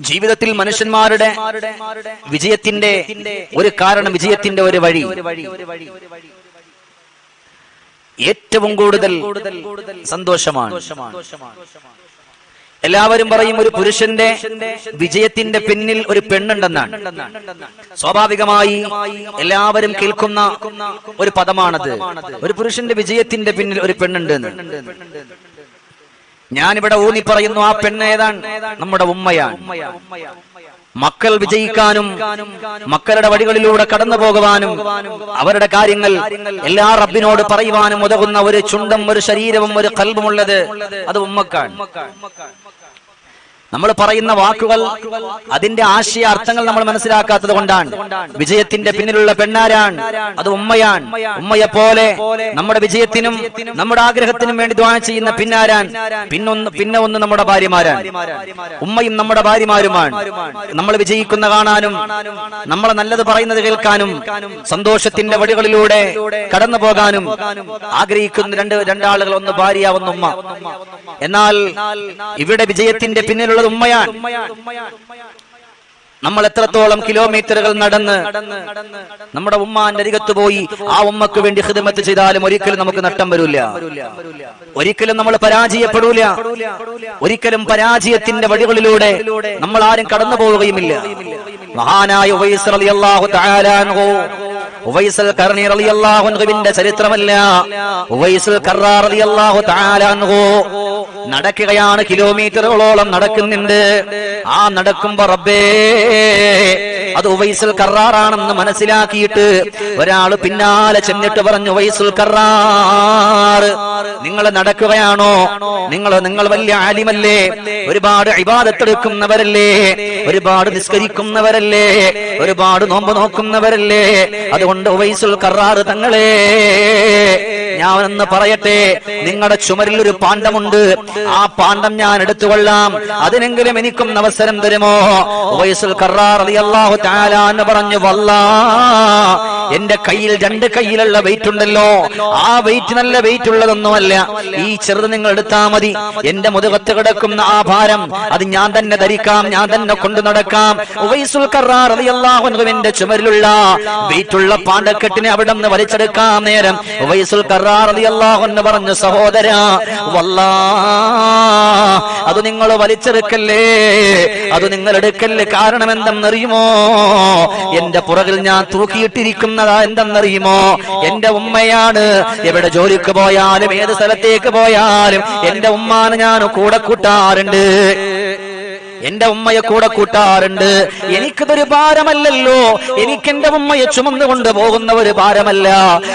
ജീവിതത്തിൽ മനുഷ്യന്മാരുടെ വിജയത്തിന്റെ ഒരു കാരണം വിജയത്തിന്റെ ഒരു വഴി. ഏറ്റവും കൂടുതൽ സന്തോഷമാണ്. എല്ലാവരും പറയും ഒരു പുരുഷന്റെ വിജയത്തിന്റെ പിന്നിൽ ഒരു പെണ്ണുണ്ടെന്നാണ്. സ്വാഭാവികമായി എല്ലാവരും കേൾക്കുന്ന ഒരു പദമാണത്. ഒരു പുരുഷന്റെ വിജയത്തിന്റെ പിന്നിൽ ഒരു പെണ്ണുണ്ട് ഞാനിവിടെ ഊന്നി പറയുന്നു ആ പെണ്ണ് ഏതാണ്? നമ്മുടെ ഉമ്മയാണ്. മക്കൾ വിജയിക്കാനും മക്കളുടെ വഴികളിലൂടെ കടന്നു പോകുവാനും അവരുടെ കാര്യങ്ങൾ എല്ലാ റബ്ബിനോട് പറയുവാനും ഉതകുന്ന ഒരു ചുണ്ടും ഒരു ശരീരവും ഒരു കൽബുമുള്ളത് അത് ഉമ്മക്കാണ്. നമ്മൾ പറയുന്ന വാക്കുകൾ അതിന്റെ ആശയ അർത്ഥങ്ങൾ നമ്മൾ മനസ്സിലാക്കാത്തത് കൊണ്ടാണ്. വിജയത്തിന്റെ പിന്നിലുള്ള പെണ്ണാരാണ്. അത് ഉമ്മയാണ്. ഉമ്മയെ പോലെ നമ്മുടെ വിജയത്തിനും നമ്മുടെ ആഗ്രഹത്തിനും വേണ്ടി ദ്വാന ചെയ്യുന്ന പിന്നാരാൻ പിന്നൊന്ന് പിന്നെ ഒന്ന് നമ്മുടെ ഭാര്യമാരാണ്. ഉമ്മയും നമ്മുടെ ഭാര്യമാരുമാണ്. നമ്മൾ വിജയിക്കുന്ന കാണാനും നമ്മളെ നല്ലത് പറയുന്നത് കേൾക്കാനും സന്തോഷത്തിന്റെ വഴികളിലൂടെ കടന്നു പോകാനും ആഗ്രഹിക്കുന്ന രണ്ട് രണ്ടാളുകൾ ഒന്ന് ഭാര്യ ഒന്ന് ഉമ്മ. എന്നാൽ ഇവിടെ വിജയത്തിന്റെ പിന്നിലുള്ളത് ഉമ്മയാണ് നമ്മൾ എത്രത്തോളം കിലോമീറ്ററുകൾ നടന്ന് നമ്മുടെ ഉമ്മാന്റെ അരികത്ത് പോയി ആ ഉമ്മക്ക് വേണ്ടി ഹൃദയത്ത് ചെയ്താലും ഒരിക്കലും നമുക്ക് നട്ടം വരില്ല ഒരിക്കലും നമ്മൾ പരാജയപ്പെടൂല. ഒരിക്കലും പരാജയത്തിന്റെ വഴികളിലൂടെ നമ്മൾ ആരും കടന്നു പോവുകയുമില്ല. മഹാനായ ഉവൈസുൽ ചരിത്രമല്ല. ഉവൈസൽ നടക്കുകയാണ് കിലോമീറ്ററുകളോളം നടക്കുന്നുണ്ട്. ആ നടക്കുമ്പോ റബ്ബേ അത് ഉവൈസൽ കറാറാണെന്ന് മനസ്സിലാക്കിയിട്ട് ഒരാൾ പിന്നാലെ ചെന്നിട്ട് പറഞ്ഞു ഉവൈസുൽ കറാർ നിങ്ങൾ നടക്കുകയാണോ? നിങ്ങൾ നിങ്ങൾ വലിയ ആലിമല്ലേ? ഒരുപാട് ഇബാദത്തെടുക്കുന്നവരല്ലേ? ഒരുപാട് നിസ്കരിക്കുന്നവരല്ലേ? ഒരുപാട് നോമ്പ് നോക്കുന്നവരല്ലേ? അതുകൊണ്ട് ഉവൈസുൽ കറാറ് തങ്ങളെ ഞാനെന്ന് പറയട്ടെ നിങ്ങളുടെ ചുമരിൽ ഒരു പാണ്ഡമുണ്ട്. ആ പാണ്ഡം ഞാൻ എടുത്തുകൊള്ളാം. അതിനെങ്കിലും എനിക്കും അവസരം തരുമോ? വയസ്സിൽ കറാർ അള്ളാഹു താലാന്ന് പറഞ്ഞു വല്ലാ എന്റെ കയ്യിൽ രണ്ട് കയ്യിലുള്ള വെയിറ്റ് ഉണ്ടല്ലോ. ആ വെയിറ്റ് നല്ല വെയിറ്റ് ഉള്ളതൊന്നുമല്ല. ഈ ചെറുത് നിങ്ങൾ എടുത്താ മതി. എന്റെ മുതുകത്ത് കിടക്കുന്ന ആ ഭാരം അത് ഞാൻ തന്നെ ധരിക്കാം ഞാൻ തന്നെ കൊണ്ടു നടക്കാം. ചുമരിലുള്ള വീറ്റുള്ള പാണ്ടക്കെട്ടിനെ അവിടെ നിന്ന് വലിച്ചെടുക്കാം നേരം. ഉവൈസുൽ എന്ന് പറഞ്ഞു സഹോദര വല്ലാ അത് നിങ്ങൾ വലിച്ചെടുക്കല്ലേ? അത് നിങ്ങൾ എടുക്കല്ലേ? കാരണം എന്തെന്നറിയുമോ? എന്റെ പുറകിൽ ഞാൻ തൂക്കിയിട്ടിരിക്കുന്നതാ എന്തെന്നറിയുമോ? എന്റെ ഉമ്മയാണ്. എവിടെ ജോലിക്ക് പോയാലും ഏത് സ്ഥലത്തേക്ക് പോയാലും എന്റെ ഉമ്മാനെ ഞാൻ കൂടെ കൂട്ടാറുണ്ട്. എന്റെ ഉമ്മയെ കൂടെ കൂട്ടാറുണ്ട്. എനിക്കതൊരു ഭാരമല്ലല്ലോ. എനിക്ക് എന്റെ ഉമ്മയെ ചുമന്നുകൊണ്ട് പോകുന്ന ഒരു ഭാരമല്ല.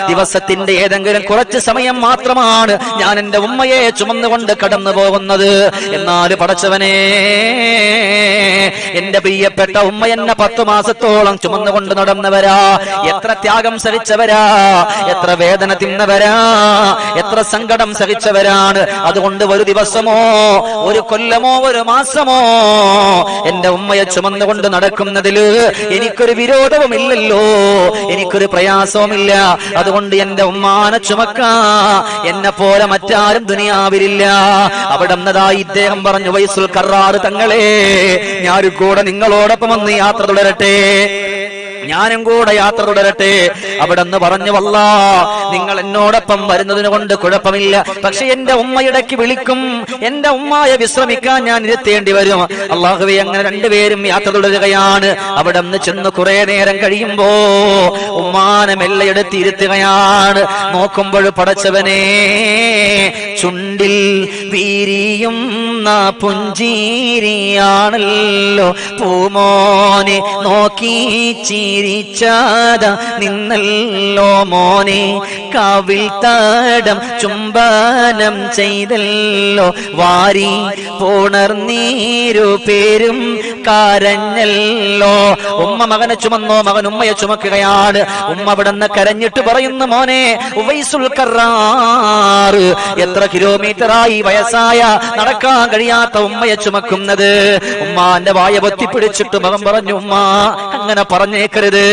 ദിവസത്തിന്റെ ഏതെങ്കിലും കുറച്ച് സമയം മാത്രമാണ് ഞാൻ എന്റെ ഉമ്മയെ ചുമന്നുകൊണ്ട് കടന്നു പോകുന്നത്. എന്നാൽ പടച്ചവനെ എന്റെ പ്രിയപ്പെട്ട ഉമ്മ എന്നെ പത്തു മാസത്തോളം ചുമന്നുകൊണ്ട് നടന്നവരാ. എത്ര ത്യാഗം സഹിച്ചവരാ. എത്ര വേദന തിന്നവരാ. എത്ര സങ്കടം സഹിച്ചവരാണ്. അതുകൊണ്ട് ഒരു ദിവസമോ ഒരു കൊല്ലമോ ഒരു മാസമോ എന്റെ ഉമ്മയെ ചുമന്നുകൊണ്ട് നടക്കുന്നതിൽ എനിക്കൊരു വിരോധവുമില്ലല്ലോ. എനിക്കൊരു പ്രയാസവുമില്ല. അതുകൊണ്ട് എന്റെ ഉമ്മാനെ ചുമക്കാ. എന്നെ പോലെ മറ്റാരും ദുനിയാവിലില്ല. അവിടെ നിന്നതായി ഇദ്ദേഹം പറഞ്ഞു വയസ്സുൽ കറാറ് തങ്ങളെ ഞാൻ കൂടെ നിങ്ങളോടൊപ്പം വന്ന് യാത്ര തുടരട്ടെ. ഞാനും കൂടെ യാത്ര തുടരട്ടെ? അവിടെ നിന്ന് പറഞ്ഞു വല്ല നിങ്ങൾ എന്നോടൊപ്പം വരുന്നതിന് കൊണ്ട് കുഴപ്പമില്ല. പക്ഷെ എന്റെ ഉമ്മ ഇടയ്ക്ക് വിളിക്കും. എന്റെ ഉമ്മയെ വിശ്രമിക്കാൻ ഞാൻ ഇരുത്തേണ്ടി വരും. അള്ളാഹുവെ അങ്ങനെ രണ്ടുപേരും യാത്ര തുടരുകയാണ്. അവിടെ നിന്ന് ചെന്ന് കുറെ നേരം കഴിയുമ്പോ ഉമ്മാനെ മെല്ലെ ഇരുത്തുകയാണ് നോക്കുമ്പോൾ പടച്ചവനെ ചുണ്ടിൽ വീരിയും പുഞ്ചീരിയാണല്ലോ. പൂമോനെ നോക്കി ചിരിച്ചാത നിന്നല്ലോ മോനെ. കാവിൽ താടം ചുംബാനം ചെയ്തല്ലോ. വാരി പോണർന്നീരു പേരും കാരഞ്ഞല്ലോ. ഉമ്മ മകനെ ചുമന്നോ മകൻ ഉമ്മയെ ചുമക്കുകയാണ്. ഉമ്മ അവിടുന്ന് കരഞ്ഞിട്ട് പറയുന്നു മോനെ ഉവൈസുൽ കറാറ് എത്ര കിലോമീറ്റർ ആയി വയസ്സായ നടക്കാൻ കഴിയാത്ത ഉമ്മയെ ചുമക്കുന്നത്? ഉമ്മാന്റെ വായ പൊത്തിപ്പിടിച്ചിട്ട് മകൻ പറഞ്ഞു ഉമ്മ അങ്ങനെ പറഞ്ഞേക്കരുത്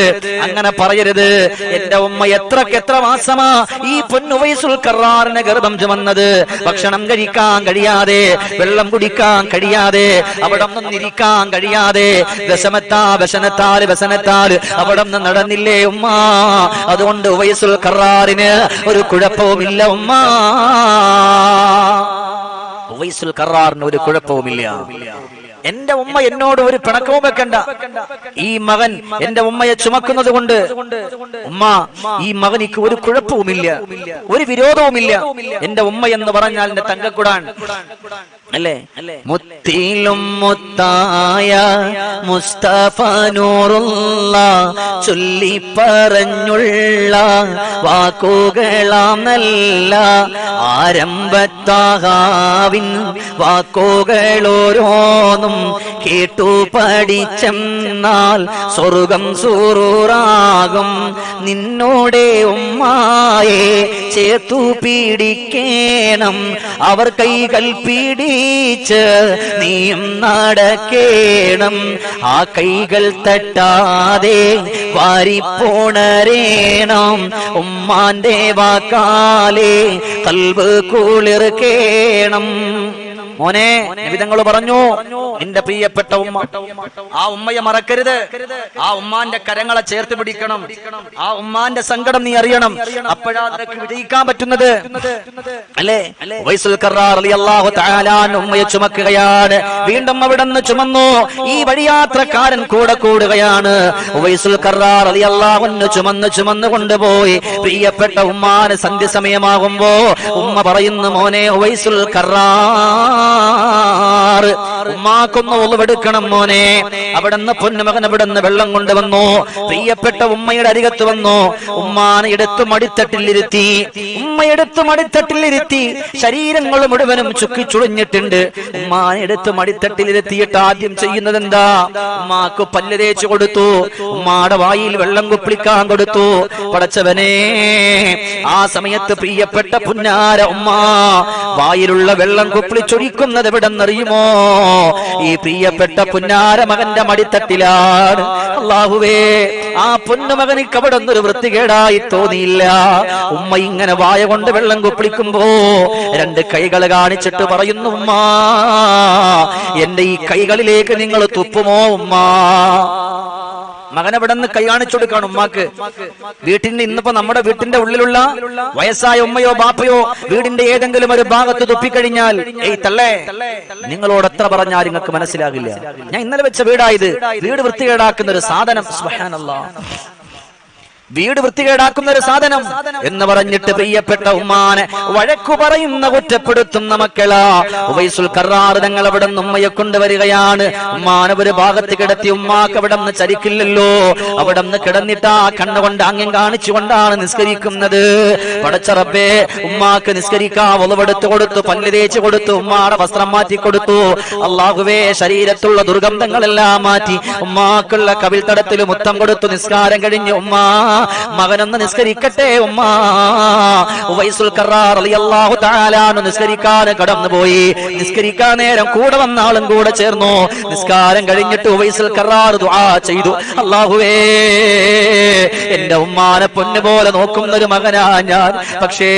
അങ്ങനെ പറയരുത്. എന്റെ ഉമ്മ എത്രക്ക് എത്ര മാസമാ ഈ പൊന്നുവയസുൽ കറാറിന് ഗർഭം ചുമന്നത്. ഭക്ഷണം കഴിക്കാൻ കഴിയാതെ വെള്ളം കുടിക്കാൻ കഴിയാതെ അവിടെ നിന്നിരിക്കാൻ കഴിയാതെ വിഷമത്താ വിശനത്താൽ വിശനത്താൽ അവിടെ നിന്ന് നടന്നില്ലേ ഉമ്മ? അതുകൊണ്ട് വയസുൽ കറാറിന് ഒരു കുഴപ്പവുമില്ല ഉമ്മ. ഉവൈസുൽ കറാറിന് ഒരു കുഴപ്പവുമില്ല. എന്റെ ഉമ്മ എന്നോട് ഒരു പിണക്കവും വെക്കണ്ട. ഈ മകൻ എന്റെ ഉമ്മയെ ചുമക്കുന്നത് കൊണ്ട് ഉമ്മ ഈ മകനിക്ക് ഒരു കുഴപ്പവുമില്ല ഒരു വിരോധവുമില്ല. എന്റെ ഉമ്മ എന്ന് പറഞ്ഞാൽ എന്റെ തങ്കക്കുടാൻ. അല്ലേ? മുത്തിലും മുത്തായ മുസ്തഫ നൂറുള്ള ചൊല്ലി പറഞ്ഞുള്ള വാക്കുകളാം നല്ല ആരംഭത്താകാവിൻ വാക്കുകളോരോന്നും കേട്ടു പഠിച്ചെന്നാൽ സ്വർഗം സൂറൂറാകും. നിന്നോടെ ഉമ്മായെ ചേത്തു പീഡിക്കേണം അവർ കൈകൾ പീഡിച്ച് നീയും നടക്കേണം. ആ കൈകൾ തട്ടാതെ വാരിപ്പോണരേണം. ഉമ്മാന്റെ വാക്കാലേ കൽവ് കുളിർക്കേണം. മോനെ വിധങ്ങൾ പറഞ്ഞു നിന്റെ പ്രിയപ്പെട്ട ഉമ്മ. ആ ഉമ്മയെ മറക്കരുത്. ആ ഉമ്മാന്റെ കരങ്ങളെ ചേർത്ത് പിടിക്കണം. ആ ഉമ്മാന്റെ സങ്കടം നീ അറിയണം. അപ്പോഴാ നിനക്ക് വിജയിക്കാൻ പറ്റുന്നത്. അല്ലേ? ഉമ്മയെ ചുമക്കുകയാണ്. വീണ്ടും അവിടെ നിന്ന് ചുമന്നു. ഈ വഴിയാത്രക്കാരൻ കൂടെ കൂടുകയാണ്. ചുമന്ന് ചുമന്ന് കൊണ്ടുപോയി. പ്രിയപ്പെട്ട ഉമ്മാന് സന്ധ്യ സമയമാകുമ്പോ ഉമ്മ പറയുന്നു മോനെ വൈസുൽ കറാർ ഉമ്മാക്കൊന്ന് ഒളിവെടുക്കണം മോനെ. അവിടുന്ന് പൊന്നുമകൻ അവിടുന്ന് വെള്ളം കൊണ്ടുവന്നു. പ്രിയപ്പെട്ട ഉമ്മയുടെ അരികത്ത് വന്നു. ഉമ്മാനെ എടുത്തു മടിത്തട്ടിലിരുത്തി ഉമ്മയെടുത്ത് മടിത്തട്ടിലിരുത്തി ശരീരങ്ങൾ മുഴുവനും ചുക്കി ചുളിഞ്ഞിട്ടുണ്ട്. ഉമ്മാനെ എടുത്ത് മടിത്തട്ടിലിരുത്തിയിട്ട് ആദ്യം ചെയ്യുന്നത് എന്താ? ഉമ്മാക്ക് പല്ല് തേച്ചു കൊടുത്തു. ഉമ്മാടെ വായിൽ വെള്ളം കുപ്പിളിക്കാൻ കൊടുത്തു. പടച്ചവനെ ആ സമയത്ത് പ്രിയപ്പെട്ട പുന്നാര ഉമ്മ വായിലുള്ള വെള്ളം കുപ്പിളിച്ചൊഴിക്കുന്നത് എവിടെന്നറിയുമോ ഈ പ്രിയപ്പെട്ട പുന്നാര മകന്റെ മടിത്തട്ടിലാണ്. അള്ളാഹുവേ ആ പൊന്നുമകനിക്ക് അവിടെ ഒന്നൊരു വൃത്തികേടായി തോന്നിയില്ല. ഉമ്മ ഇങ്ങനെ വായ കൊണ്ട് വെള്ളം കുപ്പിളിക്കുമ്പോ രണ്ട് കൈകൾ കാണിച്ചിട്ട് പറയുന്നു ഉമ്മ എന്റെ ഈ കൈകളിലേക്ക് നിങ്ങൾ തുപ്പുമോ ഉമ്മ? മകൻ അവിടെ നിന്ന് ഉമ്മാക്ക്. വീട്ടിന്റെ ഇന്നിപ്പോ നമ്മുടെ വീട്ടിന്റെ ഉള്ളിലുള്ള വയസ്സായ ഉമ്മയോ ബാപ്പയോ വീടിന്റെ ഏതെങ്കിലും ഒരു ഭാഗത്ത് തുപ്പിക്കഴിഞ്ഞാൽ ഏയ് തള്ളേ നിങ്ങളോട് എത്ര പറഞ്ഞാൽ നിങ്ങൾക്ക് മനസ്സിലാകില്ല. ഞാൻ ഇന്നലെ വെച്ച വീടായത് വീട് വൃത്തികേടാക്കുന്ന ഒരു സാധനം. സുബ്ഹാനല്ലാഹ് വീട് വൃത്തികേടാക്കുന്ന ഒരു സാധനം എന്ന് പറഞ്ഞിട്ട് പ്രിയപ്പെട്ട ഉമ്മാനെ വഴക്കു പറയുന്ന കുറ്റപ്പെടുത്തുന്ന മക്കളാ. ഉവൈസുൽ കറാറ് ഞങ്ങൾ അവിടെ നിന്ന് ഉമ്മയെ കൊണ്ടുവരികയാണ്. ഉമ്മാനെ ഒരു ഭാഗത്ത് കിടത്തി ഉമ്മാക്ക് അവിടെ നിന്ന് ചരിക്കില്ലല്ലോ. അവിടെ നിന്ന് കിടന്നിട്ട് ആ കണ്ണുകൊണ്ട് ആംഗ്യം കാണിച്ചുകൊണ്ടാണ് നിസ്കരിക്കുന്നത്. പടച്ചറപ്പേ ഉമ്മാക്ക് നിസ്കരിക്കാ ഒളവെടുത്ത് കൊടുത്തു പല്ല് തേച്ച് കൊടുത്തു ഉമ്മാടെ വസ്ത്രം മാറ്റി കൊടുത്തു. അള്ളാഹുവേ ശരീരത്തുള്ള ദുർഗന്ധങ്ങളെല്ലാം മാറ്റി ഉമ്മാക്കുള്ള കവിൽ തടത്തിൽ മുത്തം കൊടുത്തു നിസ്കാരം കഴിഞ്ഞ് ഉമ്മ മകനൊന്ന് നിസ്കരിക്കട്ടെ ഉമ്മ. ഉവൈസുൽ റളിയല്ലാഹു തആല നിസ്കരിക്കാൻ കടന്നു പോയി നിസ്കരിക്കാൻ നേരം കൂടെ വന്നാളും കൂടെ ചേർന്നു. നിസ്കാരം കഴിഞ്ഞിട്ട് ഉവൈസുൽ കറാർ ദുആ ചെയ്തു. അള്ളാഹുവേ എന്റെ ഉമ്മാനെ പൊന്നു പോലെ നോക്കുന്ന ഒരു മകനാ ഞാൻ. പക്ഷേ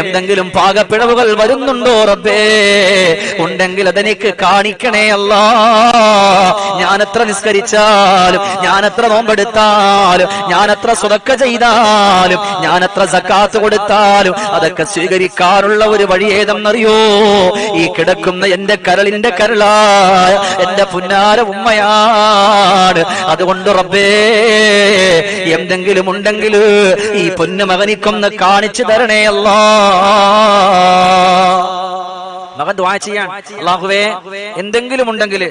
എന്തെങ്കിലും പാകപ്പിഴവുകൾ വരുന്നുണ്ടോ റബ്ബേ? ഉണ്ടെങ്കിൽ അതെനിക്ക് കാണിക്കണേ അല്ല. ഞാൻ എത്ര നിസ്കരിച്ചാലും ഞാൻ എത്ര നോമ്പെടുത്താലും ഞാൻ എത്ര സുതക്ക ചെയ്താലും ഞാനത്ര സക്കാത്ത് കൊടുത്താലും അതൊക്കെ സ്വീകരിക്കാനുള്ള ഒരു വഴി ഏതെന്നറിയോ? ഈ കിടക്കുന്ന എന്റെ കരളിന്റെ കരളായ എന്റെ പുന്നാര ഉമ്മയാണ്. അതുകൊണ്ട് റബ്ബേ എന്തെങ്കിലും ഉണ്ടെങ്കിൽ ഈ പൊന്നു മകനിക്കൊന്ന് കാണിച്ചു തരണേ മകൻ ദ്വാ ചെയ്യാൻ. അള്ളാഹുവേ എന്തെങ്കിലും ഉണ്ടെങ്കിൽ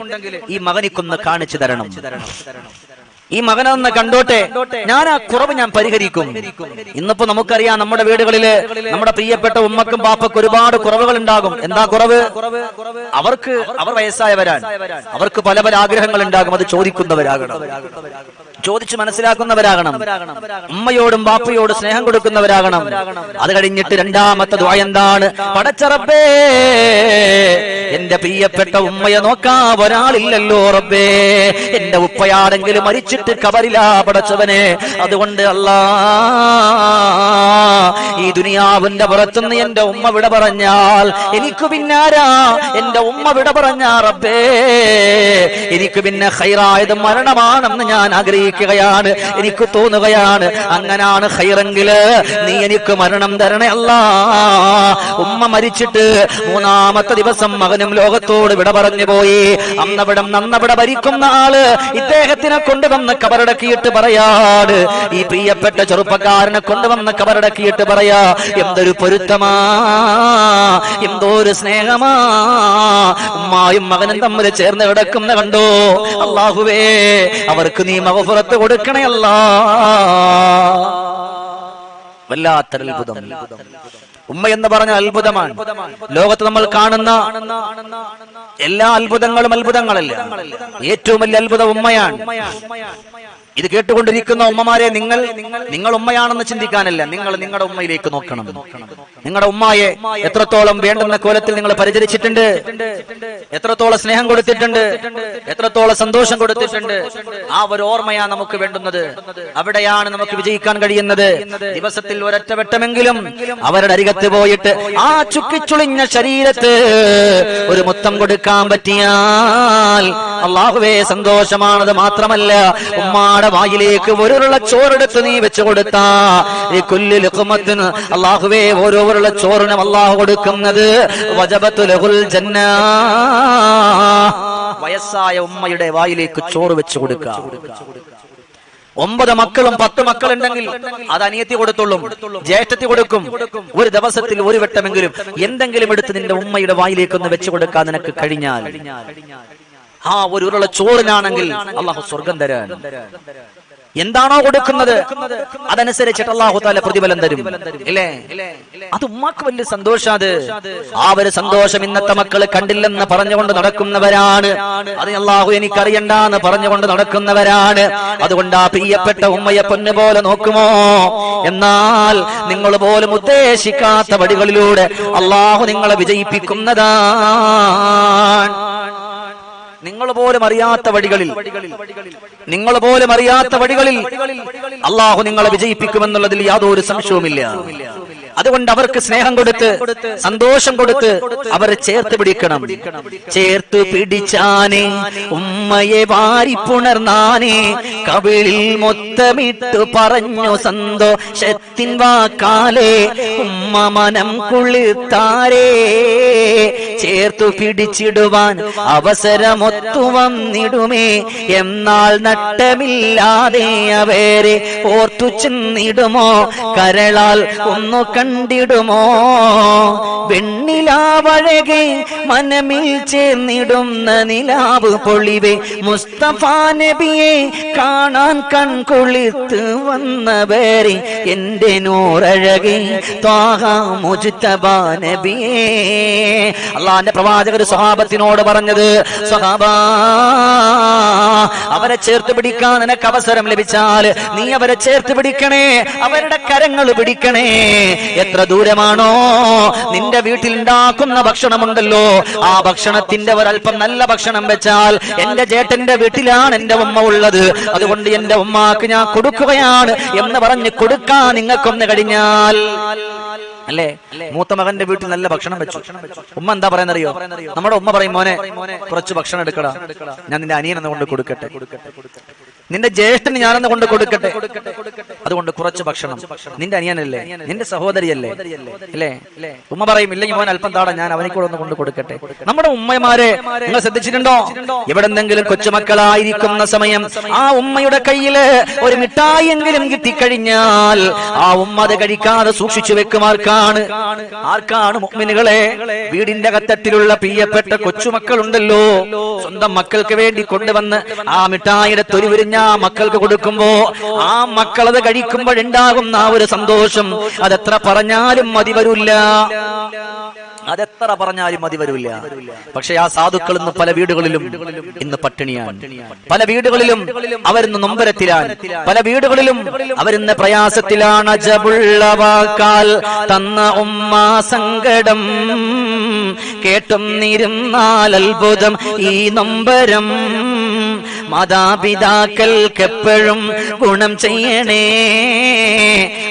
ഈ മകനിക്കൊന്ന് കാണിച്ചു തരണം. ഈ മകനൊന്ന് കണ്ടോട്ടെ? ഞാൻ ആ കുറവ് ഞാൻ പരിഹരിക്കും. ഇന്നിപ്പോ നമുക്കറിയാം നമ്മുടെ വീടുകളിൽ നമ്മുടെ പ്രിയപ്പെട്ട ഉമ്മക്കും പാപ്പക്കും ഒരുപാട് കുറവുകൾ ഉണ്ടാകും എന്താ കുറവ്? അവർക്ക് അവർ വയസ്സായവരാണ്. അവർക്ക് പല പല ആഗ്രഹങ്ങൾ ഉണ്ടാകും അത് ചോദിക്കുന്നവരാകണം. ചോദിച്ച് മനസ്സിലാക്കുന്നവരാകണം. ഉമ്മയോടും ബാപ്പയോടും സ്നേഹം കൊടുക്കുന്നവരാകണം. അത് കഴിഞ്ഞിട്ട് രണ്ടാമത്തെ ദ്വായ എന്താണ്? പടച്ചറപ്പേ എന്റെ പ്രിയപ്പെട്ട ഉമ്മയെ നോക്കാ ഒരാളില്ലല്ലോ റബ്ബേ. എന്റെ ഉപ്പയാടെങ്കിലും മരിച്ചിട്ട് കബറിലാ പടച്ചവനെ. അതുകൊണ്ട് അല്ലാ ഈ ദുനിയാവിന്റെ പുറത്തുനിന്ന് എന്റെ ഉമ്മ വിട പറഞ്ഞാൽ എനിക്ക് പിന്നാരാ? എന്റെ ഉമ്മ വിട പറഞ്ഞാ റബ്ബേ എനിക്ക് പിന്നെ ഹൈറായത് മരണമാണെന്ന് ഞാൻ ആഗ്രഹിക്കുകയാണ് എനിക്ക് തോന്നുകയാണ്. അങ്ങനാണ് ഹൈറെങ്കിൽ നീ എനിക്ക് മരണം തരണേ അല്ല. ഉമ്മ മരിച്ചിട്ട് മൂന്നാമത്തെ ദിവസം മകനും ലോകത്തോട് വിട പറഞ്ഞു പോയി. അന്നവിടം നന്നവിട ഭരിക്കുന്ന ആൾ ഇദ്ദേഹത്തിനെ കൊണ്ടുവന്ന് കബറടക്കിയിട്ട് പറയാട്. ഈ പ്രിയപ്പെട്ട ചെറുപ്പക്കാരനെ കൊണ്ടുവന്ന് കബറടക്കിയിട്ട് പറയാ എന്തൊരു പൊരുത്തമാ എന്തോ ഒരു സ്നേഹമാ ഉമ്മായും മകനും തമ്മിൽ ചേർന്ന് കിടക്കുന്ന കണ്ടോ? അള്ളാഹുവേ അവർക്ക് നീ മകഫുറത്ത് കൊടുക്കണേ അല്ലാ. വല്ലാത്തൊരു അത്ഭുതം ഉമ്മ എന്ന് പറഞ്ഞ അത്ഭുതമാണ്. ലോകത്ത് നമ്മൾ കാണുന്ന എല്ലാ അത്ഭുതങ്ങളും അത്ഭുതങ്ങളല്ല. ഏറ്റവും വലിയ അത്ഭുതം ഉമ്മയാണ്. ഇത് കേട്ടുകൊണ്ടിരിക്കുന്ന ഉമ്മമാരെ നിങ്ങൾ നിങ്ങൾ ഉമ്മയാണെന്ന് ചിന്തിക്കാനല്ല. നിങ്ങൾ നിങ്ങളുടെ ഉമ്മയിലേക്ക് നോക്കണം. നിങ്ങളുടെ ഉമ്മയെ എത്രത്തോളം വേണ്ടുന്ന കോലത്തിൽ നിങ്ങൾ പരിചരിച്ചിട്ടുണ്ട്? എത്രത്തോളം സ്നേഹം കൊടുത്തിട്ടുണ്ട്? എത്രത്തോളം സന്തോഷം കൊടുത്തിട്ടുണ്ട്? ആ ഒരു ഓർമ്മയാണ് നമുക്ക് വേണ്ടുന്നത്. അവിടെയാണ് നമുക്ക് വിജയിക്കാൻ കഴിയുന്നത്. ദിവസത്തിൽ ഒരൊറ്റ വട്ടമെങ്കിലും അവരുടെ അരികത്ത് പോയിട്ട് ആ ചുക്കിച്ചുളിഞ്ഞ ശരീരത്ത് ഒരു മുത്തം കൊടുക്കാൻ പറ്റിയാൽ അള്ളാഹുവേ സന്തോഷമാണത് മാത്രമല്ല. ഉമ്മാടെ വായിലേക്ക് ഒരുള്ള ചോറെടുത്ത് നീ വെച്ചു കൊടുത്താ ഈ കൊല്ലു ലുക്കുമത്തിന് അള്ളാഹുവേ ഓരോരുള്ള ചോറിനും അള്ളാഹു കൊടുക്കുന്നത് വജബത്തുലഹുൽ ജന്ന. വയസ്സായ ഉമ്മയുടെ വായിലേക്ക് ചോറ് വെച്ചു കൊടുക്കുക ഒമ്പത് മക്കളും പത്ത് മക്കളുണ്ടെങ്കിൽ അത് അനിയത്തി കൊടുത്തുള്ളും ജ്യേഷ്ഠത്തി കൊടുക്കും. ഒരു ദിവസത്തിൽ ഒരു വട്ടമെങ്കിലും എന്തെങ്കിലും എടുത്ത് നിന്റെ ഉമ്മയുടെ വായിലേക്കൊന്ന് വെച്ചു കൊടുക്കാൻ നിനക്ക് കഴിഞ്ഞാൽ ആ ഒരു ഉരുള ചോറിനാണെങ്കിൽ അള്ളാഹു സ്വർഗം തരാൻ. എന്താണോ കൊടുക്കുന്നത്? അതനുസരിച്ചിട്ട് അള്ളാഹു താല പ്രതിഫലം തരും. ഇല്ലേ? അത് ഉമ്മാക്ക് വലിയ സന്തോഷം അത്. ആ ഒരു സന്തോഷം ഇന്നത്തെ മക്കൾ കണ്ടില്ലെന്ന് പറഞ്ഞുകൊണ്ട് നടക്കുന്നവരാണ്. അത് അള്ളാഹു എനിക്കറിയണ്ടെന്ന് പറഞ്ഞുകൊണ്ട് നടക്കുന്നവരാണ്. അതുകൊണ്ട് ആ പ്രിയപ്പെട്ട ഉമ്മയെ പൊന്നു പോലെ നോക്കുമോ? എന്നാൽ നിങ്ങൾ പോലും ഉദ്ദേശിക്കാത്ത വടികളിലൂടെ അള്ളാഹു നിങ്ങളെ വിജയിപ്പിക്കുന്നതാണ്. നിങ്ങൾ പോലും അറിയാത്ത വഴികളിൽ നിങ്ങൾ പോലും അറിയാത്ത വഴികളിൽ അള്ളാഹു നിങ്ങളെ വിജയിപ്പിക്കുമെന്നുള്ളതിൽ യാതൊരു സംശയവുമില്ല. അതുകൊണ്ട് അവർക്ക് സ്നേഹം കൊടുത്ത് സന്തോഷം കൊടുത്ത് അവരെ ചേർത്ത് പിടിക്കണം. ചേർത്ത് പിടിച്ചാനേ ഉമ്മയെ വാരിപ്പുണർന്നാനേ കവിളിൽ മൊത്തമിട്ടു പറഞ്ഞു സന്തോഷത്തിൻ വാക്കാലേ ഉമ്മ മനം കുളിർത്താരേ. ചേർത്തു പിടിച്ചിടുവാൻ അവസരമൊത്തു വന്നിടുമേ എന്നാൽ നട്ടമില്ലാതെ അവരെ ഓർത്തു ചെന്നിടുമോ? കരളാൽ ഒന്നു കണ്ടിടുമോ? വെണ്ണിലാവഴകെ മനമിൽ ചേർന്നിടുന്ന നിലാവ് പൊളിവെ മുസ്തഫ നബിയെ കാണാൻ കൺകുളിത്ത് വന്നവരെ എന്റെ നൂറഴകെ നബിയെ. അള്ളാന്റെ പ്രവാചകർ സ്വഹാബത്തിനോട് പറഞ്ഞത് സ്വഹാബ അവരെ ചേർത്ത് പിടിക്കാൻ നിനക്ക് അവസരം ലഭിച്ചാൽ നീ അവരെ ചേർത്ത് പിടിക്കണേ അവരുടെ കരങ്ങൾ പിടിക്കണേ എത്ര ദൂരമാണോ? നിന്റെ വീട്ടിൽ ഉണ്ടാക്കുന്ന ഭക്ഷണമുണ്ടല്ലോ. ആ ഭക്ഷണത്തിന്റെ ഒരല്പം നല്ല ഭക്ഷണം വെച്ചാൽ എന്റെ ചേട്ടന്റെ വീട്ടിലാണ് എന്റെ ഉമ്മ ഉള്ളത്. അതുകൊണ്ട് എന്റെ ഉമ്മാക്ക് ഞാൻ കൊടുക്കുകയാണ് എന്ന് പറഞ്ഞ് കൊടുക്കാൻ നിങ്ങൾക്കൊന്ന് കഴിഞ്ഞാൽ. അല്ലേ? മൂത്ത മകന്റെ വീട്ടിൽ നല്ല ഭക്ഷണം വെച്ചു. ഉമ്മ എന്താ പറയുന്നറിയോ? നമ്മുടെ ഉമ്മ പറയും മോനെ കുറച്ച് ഭക്ഷണം എടുക്കടാ. ഞാൻ നിന്റെ അനിയനെന്ന് കൊണ്ട് കൊടുക്കട്ടെ. നിന്റെ ജ്യേഷ്ഠന് ഞാനെന്ന് കൊണ്ട് കൊടുക്കട്ടെ. അതുകൊണ്ട് കുറച്ച് ഭക്ഷണം. നിന്റെ അനിയനല്ലേ? നിന്റെ സഹോദരിയല്ലേ? അല്ലേ? ഉമ്മ പറയും ഇല്ലെങ്കിൽ മോൻ അല്പം താടാ ഞാൻ അവനെ കൂടെ ഒന്ന് കൊണ്ട് കൊടുക്കട്ടെ. നമ്മുടെ ഉമ്മമാരെ നിങ്ങൾ ശ്രദ്ധിച്ചിട്ടുണ്ടോ? എവിടെന്നെങ്കിലും കൊച്ചുമക്കളായിരിക്കുന്ന സമയം ആ ഉമ്മയുടെ കയ്യിൽ ഒരു മിഠായെങ്കിലും കിട്ടിക്കഴിഞ്ഞാൽ ആ ഉമ്മ അത് കഴിക്കാതെ സൂക്ഷിച്ചു വെക്കുമാർക്കാണ് ആർക്കാണ്? മുഅ്മിനുകളെ വീടിന്റെ കത്തത്തിലുള്ള പ്രിയപ്പെട്ട കൊച്ചുമക്കളുണ്ടല്ലോ. സ്വന്തം മക്കൾക്ക് വേണ്ടി കൊണ്ടുവന്ന് ആ മിഠായിയുടെ തൊലി വിരിഞ്ഞ ആ മക്കൾക്ക് കൊടുക്കുമ്പോ ആ മക്കളത് കഴിക്കുമ്പോഴുണ്ടാകുന്ന ആ ഒരു സന്തോഷം. അതെത്ര പറഞ്ഞാലും മതി വരില്ല. അതെത്ര പറഞ്ഞാലും മതി വരില്ല. പക്ഷെ ആ സാധുക്കൾ ഇന്ന് പല വീടുകളിലും ഇന്ന് പട്ടിണിയാണ്. പല വീടുകളിലും അവരിന്ന് നൊമ്പരത്തിലാണ്. പല വീടുകളിലും അവരിന്ന് പ്രയാസത്തിലാണ്. ജബുള്ളവാക്കാൽ തന്ന ഉമ്മ സങ്കടം കേട്ടും നിരുന്നാൽ അത്ഭുതം ഈ നൊമ്പരം. മാതാപിതാക്കൾക്കെപ്പോഴും ഗുണം ചെയ്യണേ.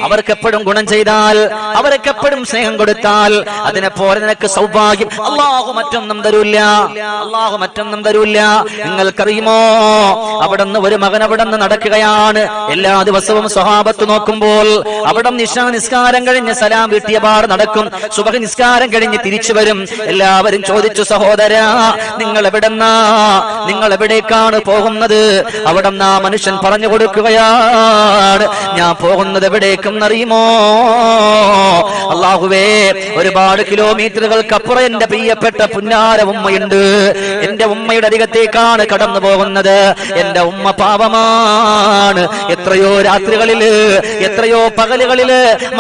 അവർക്കെപ്പോഴും ഗുണം ചെയ്താൽ അവർക്കെപ്പോഴും സ്നേഹം കൊടുത്താൽ അതിനെ പോലെ നിനക്ക് സൗഭാഗ്യം. അള്ളാഹു മറ്റൊന്നും തരൂല്ല. അള്ളാഹു മറ്റൊന്നും തരൂല്ല. നിങ്ങൾക്കറിയുമോ? അവിടെ നിന്ന് ഒരു മകൻ അവിടെ നിന്ന് നടക്കുകയാണ്. എല്ലാ ദിവസവും സ്വഭാവത്ത് നോക്കുമ്പോൾ അവിടെ നിശാ നിസ്കാരം കഴിഞ്ഞ് സലാം വീട്ടിയ പാട് നടക്കും. സുബഹ നിസ്കാരം കഴിഞ്ഞ് തിരിച്ചു വരും. എല്ലാവരും ചോദിച്ചു സഹോദര നിങ്ങൾ എവിടെന്നാ നിങ്ങൾ എവിടേക്കാണ് പോകുന്നത്? അവിടെ ആ മനുഷ്യൻ പറഞ്ഞു കൊടുക്കുകയാണ്. ഞാൻ പോകുന്നത് എവിടേക്കും അറിയുമോ? അള്ളാഹുവേ ഒരുപാട് കിലോമീറ്ററുകൾക്കപ്പുറം എന്റെ പ്രിയപ്പെട്ട പുന്നാര ഉമ്മയുണ്ട്. എന്റെ ഉമ്മയുടെ അധികത്തേക്കാണ് കടന്നു പോകുന്നത്. എന്റെ ഉമ്മ പാപമാണ് എത്രയോ രാത്രികളിൽ എത്രയോ പകലുകളിൽ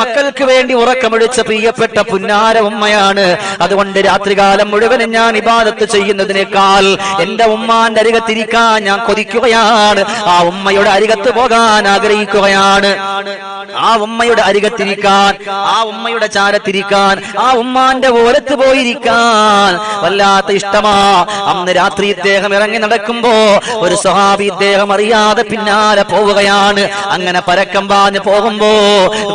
മക്കൾക്ക് വേണ്ടി ഉറക്കമൊഴിച്ച പ്രിയപ്പെട്ട പുന്നാര ഉമ്മയാണ്. അതുകൊണ്ട് രാത്രികാലം മുഴുവനും ഞാൻ ഇബാദത്ത് ചെയ്യുന്നതിനേക്കാൾ എന്റെ ഉമ്മാന്റെ അരികത്തിരിക്കാൻ ഞാൻ കൊതിക്കുകയാണ്. ആ ഉമ്മയുടെ അരികത്ത് പോകാൻ ആഗ്രഹിക്കുകയാണ്. ആ ഉമ്മയുടെ അരികത്തിരിക്കാൻ ആ ഉമ്മയുടെ ചാരത്തിരിക്കാൻ ആ ഉമ്മാന്റെ ഓരത്ത് പോയിരിക്കാൻ വല്ലാത്ത ഇഷ്ടമാ. അന്ന് രാത്രി ഇദ്ദേഹം ഇറങ്ങി നടക്കുമ്പോ ഒരു സ്വഹാബി ഇദ്ദേഹം അറിയാതെ പിന്നാലെ പോവുകയാണ്. അങ്ങനെ പരക്കം പാഞ്ഞ് പോകുമ്പോ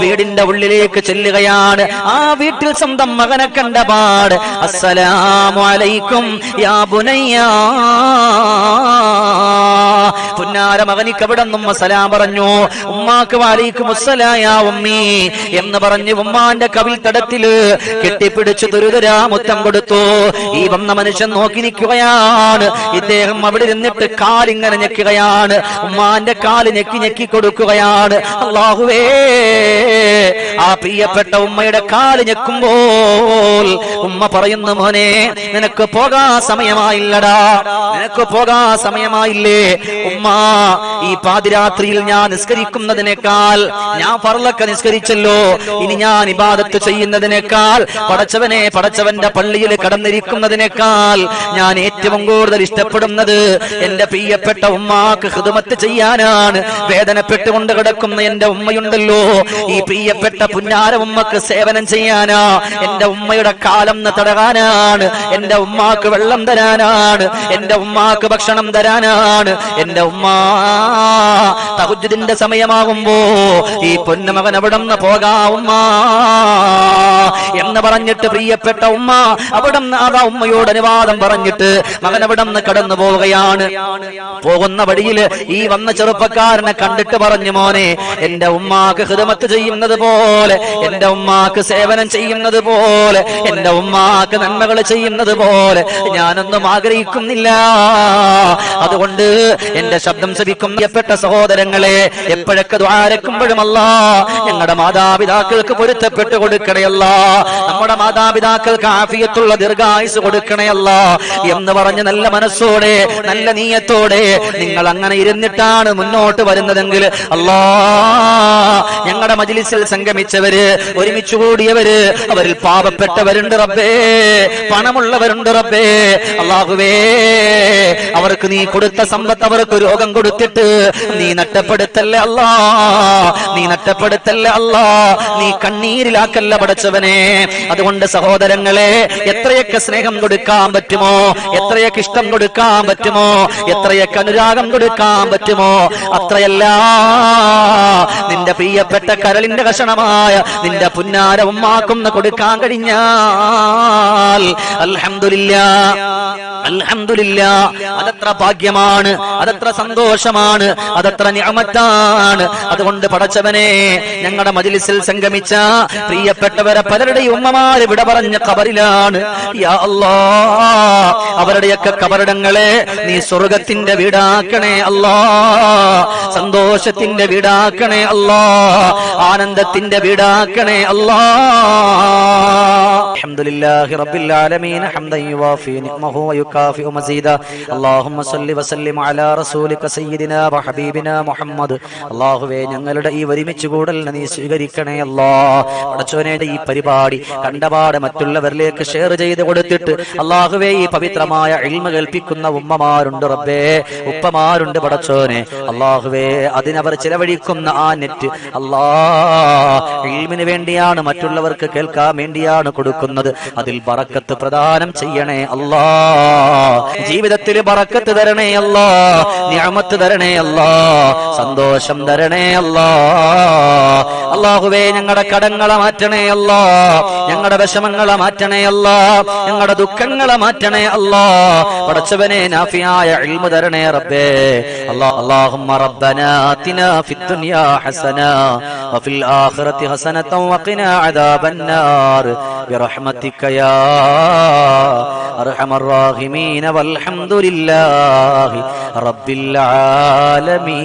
വീടിന്റെ ഉള്ളിലേക്ക് ചെല്ലുകയാണ്. ആ വീട്ടിൽ സ്വന്തം മകനെ കണ്ട പാട് അസ്സലാമു അലൈക്കും യാ ബുനയ്യാ. പുന്നാര മകനിക്ക് അവിടെ നിന്നും സലാം പറഞ്ഞു. ഉമ്മാക്ക് വാലിക്കും മുസ്സലായ ഉമ്മി എന്ന് പറഞ്ഞ് ഉമ്മാന്റെ കവിൽ തടത്തിൽ കെട്ടിപ്പിടിച്ച് ദുരിതരാ മുത്തം കൊടുത്തു. ഈ വന്ന മനുഷ്യൻ നോക്കി നിൽക്കുകയാണ്. ഇദ്ദേഹം അവിടെ നിന്നിട്ട് കാലിങ്ങനെ ഞെക്കുകയാണ്. ഉമ്മാന്റെ കാൽ ഞെക്കി ഞെക്കി കൊടുക്കുകയാണ്. അള്ളാഹുവേ ആ പ്രിയപ്പെട്ട ഉമ്മയുടെ കാൽ ഞെക്കുമ്പോൾ ഉമ്മ പറയുന്നു മോനെ നിനക്ക് പോകാ സമയമായില്ലടാ. നിനക്ക് പോകാ സമയമായില്ലേ ഉമ്മ ഈ പാതിരാത്രിയിൽ ഞാൻ നിസ്കരിക്കുന്നതിനേക്കാൾ ഞാൻ പറളൊക്കെ നിസ്കരിച്ചല്ലോ. ഇനി ഞാൻ ഇബാദത്ത് ചെയ്യുന്നതിനേക്കാൾ പടച്ചവനെ പടച്ചവന്റെ പള്ളിയിൽ കടന്നിരിക്കുന്നതിനേക്കാൾ ഞാൻ ഏറ്റവും കൂടുതൽ ഇഷ്ടപ്പെടുന്നത് എന്റെ പ്രിയപ്പെട്ട ഉമ്മാക്ക് ഹൃദമത്ത് ചെയ്യാനാണ്. വേദനപ്പെട്ടുകൊണ്ട് കിടക്കുന്ന എന്റെ ഉമ്മയുണ്ടല്ലോ. ഈ പ്രിയപ്പെട്ട പുന്നാര ഉമ്മക്ക് സേവനം ചെയ്യാനാ. എന്റെ ഉമ്മയുടെ കാലം തടകാനാണ്. എന്റെ ഉമ്മാക്ക് വെള്ളം തരാനാണ്. എന്റെ ഉമ്മാക്ക് ഭക്ഷണം തരാനാണ്. എന്റെ ഉമ്മ. തഹുജുദിന്റെ സമയമാകുമ്പോ ഈ പൊന്നുമകൻ അവിടെ നിന്ന് പോകാ ഉമ്മ. എന്ന് പറഞ്ഞിട്ട് പ്രിയപ്പെട്ട ഉമ്മ അവിടെ അതാ ഉമ്മയോട് അനുവാദം പറഞ്ഞിട്ട് മകൻ അവിടെ നിന്ന് കടന്നു പോവുകയാണ്. പോകുന്ന വഴിയിൽ ഈ വന്ന ചെറുപ്പക്കാരനെ കണ്ടിട്ട് പറഞ്ഞു മോനെ എന്റെ ഉമ്മാക്ക് ഹൃദമത്ത് ചെയ്യുന്നത് പോലെ എന്റെ ഉമ്മാക്ക് സേവനം ചെയ്യുന്നത് പോലെ എന്റെ ഉമ്മാക്ക് നന്മകൾ ചെയ്യുന്നത് പോലെ ഞാനൊന്നും ആഗ്രഹിക്കുന്നില്ല. അതുകൊണ്ട് എന്റെ ശബ്ദം ശ്രവിക്കും പ്രിയപ്പെട്ട സഹോദരങ്ങളെ എപ്പോഴൊക്കെ ദ്വാരക്കുമ്പോഴുമല്ല ഞങ്ങളുടെ മാതാപിതാക്കൾക്ക് പൊരുത്തപ്പെട്ട് കൊടുക്കണയല്ല നമ്മുടെ മാതാപിതാക്കൾക്ക് ആഫിയത്തുള്ള ദീർഘായുസ് കൊടുക്കണയല്ല എന്ന് പറഞ്ഞ് നല്ല മനസ്സോടെ നല്ല നീയത്തോടെ നിങ്ങൾ അങ്ങനെ ഇരുന്നിട്ടാണ് മുന്നോട്ട് വരുന്നതെങ്കിൽ അല്ലാ ഞങ്ങളുടെ മജിലിസിൽ സംഗമിച്ചവര് ഒരുമിച്ച് കൂടിയവര് അവരിൽ പാപപ്പെട്ടവരുണ്ട് റബ്ബേ പണമുള്ളവരുണ്ട് റബ്ബേ. അള്ളാഹുവേ അവർക്ക് നീ കൊടുത്ത സമ്പത്ത് അവർക്ക് രോഗം കൊടുത്തിട്ട് നീ നട്ടപ്പെടുത്തല്ലേ അല്ലാ നീ നട്ടപ്പെടുത്തല്ലേ അല്ലാ നീ കണ്ണീരിലാക്കല്ല പടച്ചവനെ. അതുകൊണ്ട് സഹോദരങ്ങളെ എത്രയൊക്കെ സ്നേഹം കൊടുക്കാൻ പറ്റുമോ? എത്രയൊക്കെ ഇഷ്ടം കൊടുക്കാൻ പറ്റുമോ? എത്രയൊക്കെ അനുരാഗം കൊടുക്കാൻ പറ്റുമോ? അത്രയല്ല നിന്റെ പ്രിയപ്പെട്ട കരളിന്റെ കഷണമായ നിന്റെ പുന്നാര ഉമ്മാക്കുന്ന കൊടുക്കാൻ കഴിഞ്ഞാൽ അൽഹംദുലില്ലാ. അൽഹമില്ല അതത്ര ഭാഗ്യമാണ് അതത്ര സന്തോഷമാണ് അതത്ര ഞാമത്താണ് അതുകൊണ്ട് പടച്ചവനെ ഞങ്ങളുടെ മജിലിസിൽ സംഗമിച്ച പ്രിയപ്പെട്ടവരെ പലരുടെയും ഉമ്മമാര് വിട പറഞ്ഞ കബറിലാണ് അവരുടെയൊക്കെ കബറിടങ്ങളെ നീ സ്വർഗത്തിന്റെ വീടാക്കണേ അല്ലാ സന്തോഷത്തിന്റെ വീടാക്കണേ അല്ലാ ആനന്ദത്തിന്റെ വീടാക്കണേ അല്ലാ. അലഹമുല്ലാഹി റബ്ബിൽ ആലമീൻ ഹംദൻ യുവാഫി നിഅമഹു വയുക ويكافئ مزيدا اللهم صل وسلم على رسولك سيدنا وحبيبنا محمد അള്ളാഹുവേ ഞങ്ങളുടെ ഈ ഒരുമിച്ച് കൂടലിനെ നീ സ്വീകരിക്കണേ അല്ലാ പടച്ചോനെ ഈ പരിപാടി കണ്ടപാട് മറ്റുള്ളവരിലേക്ക് ഷെയർ ചെയ്ത് കൊടുത്തിട്ട് അള്ളാഹുവേ ഈ പവിത്രമായ ഇൽമ കേൾപ്പിക്കുന്ന ഉമ്മമാരുണ്ട് റബ്ബേ ഉപ്പമാരുണ്ട് പടച്ചോനെ അള്ളാഹുവേ അതിനവർ ചിലവഴിക്കുന്ന ആ നെറ്റ് അല്ലാ ഇൽമിന് വേണ്ടിയാണ് മറ്റുള്ളവർക്ക് കേൾക്കാൻ വേണ്ടിയാണ് കൊടുക്കുന്നത് അതിൽ ബറക്കത്ത് പ്രദാനം ചെയ്യണേ അല്ലാ ജീവിതത്തിൽ പറക്കത്ത് തരണേ അല്ലോ. ഞാമത്ത് തരണേ അല്ലോ. സന്തോഷം തരണേ അല്ലോ. അള്ളാഹുവേ ഞങ്ങളുടെ കടങ്ങളെ മാറ്റണേ അല്ലോ. ഞങ്ങളുടെ വിഷമങ്ങളെ മാറ്റണേ അല്ലോ. ഞങ്ങളുടെ ദുഃഖങ്ങളെ മാറ്റണേ അല്ലോ. പടച്ചവനെ നാഫിയായ ഇൽമു തരണേ റബ്ബേ. അല്ലാ അല്ലാഹുമ്മ റബ്ബന ആതിന ഫിദ്ദുനിയാ ഹസന. വഫിൽ ആഖിറതി ഹസനത വഖിനാ അദാബന്നാർ. ബിറഹ്മതിക യാ അർഹമർ റഹീമീൻ. أرحم الراحمين والحمد لله رب العالمين.